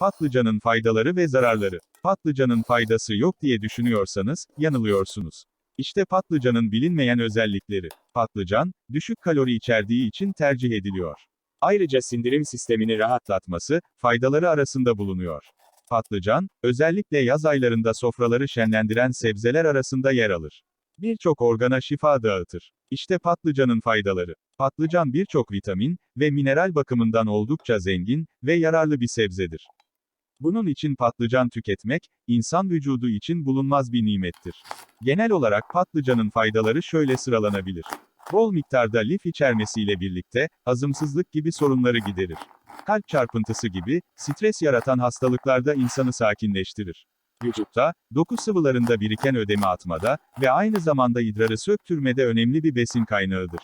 Patlıcanın faydaları ve zararları. Patlıcanın faydası yok diye düşünüyorsanız, yanılıyorsunuz. İşte patlıcanın bilinmeyen özellikleri. Patlıcan, düşük kalori içerdiği için tercih ediliyor. Ayrıca sindirim sistemini rahatlatması, faydaları arasında bulunuyor. Patlıcan, özellikle yaz aylarında sofraları şenlendiren sebzeler arasında yer alır. Birçok organa şifa dağıtır. İşte patlıcanın faydaları. Patlıcan birçok vitamin ve mineral bakımından oldukça zengin ve yararlı bir sebzedir. Bunun için patlıcan tüketmek, insan vücudu için bulunmaz bir nimettir. Genel olarak patlıcanın faydaları şöyle sıralanabilir. Bol miktarda lif içermesiyle birlikte, hazımsızlık gibi sorunları giderir. Kalp çarpıntısı gibi, stres yaratan hastalıklarda insanı sakinleştirir. Vücutta, doku sıvılarında biriken ödemi atmada ve aynı zamanda idrarı söktürmede önemli bir besin kaynağıdır.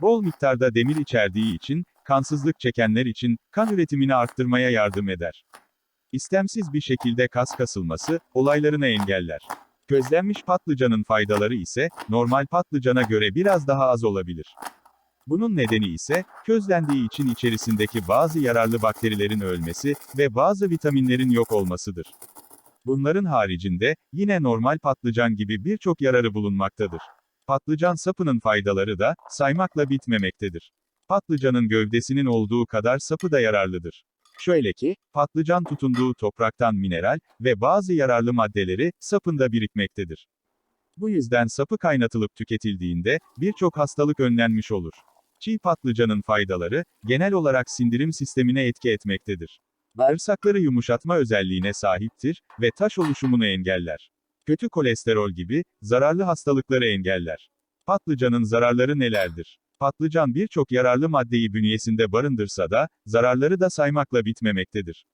Bol miktarda demir içerdiği için, kansızlık çekenler için, kan üretimini arttırmaya yardım eder. İstemsiz bir şekilde kas kasılması, olaylarını engeller. Közlenmiş patlıcanın faydaları ise, normal patlıcana göre biraz daha az olabilir. Bunun nedeni ise, közlendiği için içerisindeki bazı yararlı bakterilerin ölmesi ve bazı vitaminlerin yok olmasıdır. Bunların haricinde, yine normal patlıcan gibi birçok yararı bulunmaktadır. Patlıcan sapının faydaları da, saymakla bitmemektedir. Patlıcanın gövdesinin olduğu kadar sapı da yararlıdır. Şöyle ki, patlıcan tutunduğu topraktan mineral ve bazı yararlı maddeleri sapında birikmektedir. Bu yüzden sapı kaynatılıp tüketildiğinde birçok hastalık önlenmiş olur. Çiğ patlıcanın faydaları genel olarak sindirim sistemine etki etmektedir. Bağırsakları yumuşatma özelliğine sahiptir ve taş oluşumunu engeller. Kötü kolesterol gibi zararlı hastalıkları engeller. Patlıcanın zararları nelerdir? Patlıcan birçok yararlı maddeyi bünyesinde barındırsa da, zararları da saymakla bitmemektedir.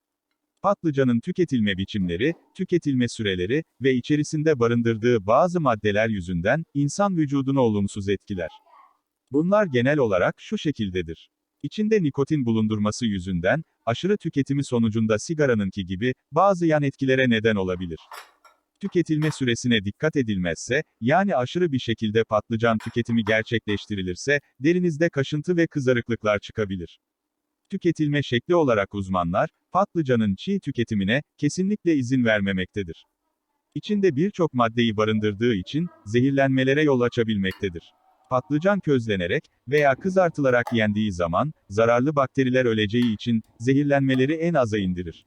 Patlıcanın tüketilme biçimleri, tüketilme süreleri ve içerisinde barındırdığı bazı maddeler yüzünden insan vücudunu olumsuz etkiler. Bunlar genel olarak şu şekildedir. İçinde nikotin bulundurması yüzünden, aşırı tüketimi sonucunda sigaranınki gibi, bazı yan etkilere neden olabilir. Tüketilme süresine dikkat edilmezse, yani aşırı bir şekilde patlıcan tüketimi gerçekleştirilirse, derinizde kaşıntı ve kızarıklıklar çıkabilir. Tüketilme şekli olarak uzmanlar, patlıcanın çiğ tüketimine, kesinlikle izin vermemektedir. İçinde birçok maddeyi barındırdığı için, zehirlenmelere yol açabilmektedir. Patlıcan közlenerek veya kızartılarak yendiği zaman, zararlı bakteriler öleceği için, zehirlenmeleri en aza indirir.